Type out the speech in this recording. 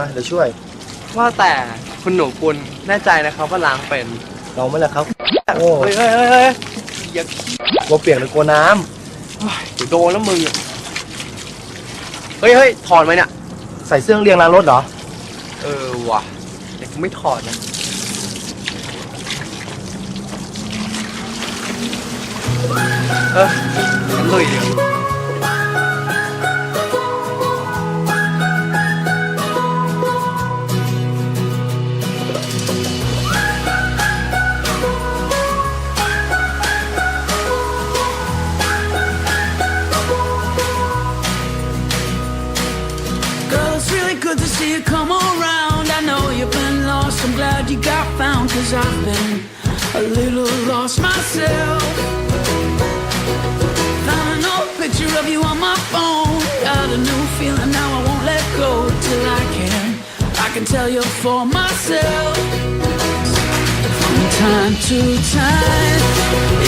มาเดี๋ยวช่วย ว่าแต่คุณหนูปุณแน่ใจนะครับว่าล้างเป็นลองไหมล่ะครับ โอ้เฮ้ยเฮ้ยเฮ้ยเฮ้ยอย่ากลัวเปียกหรือกลัวน้เดี๋ยวโดนแล้วมึงอะเฮ้ยเฮ้ยถอดไหมเนี่ยำใส่เสื้อเรียงรางรถเหรอ เออว่ะแต่กูไม่ถอดนะเออฉันเลยเดี๋ยว good to see you come around. I know you've been lost, I'm glad you got found. Cause I've been a little lost myself. Found an old picture of you on my phone. Got a new feeling now, I won't let go till I can. I can tell you for myself. From time to time,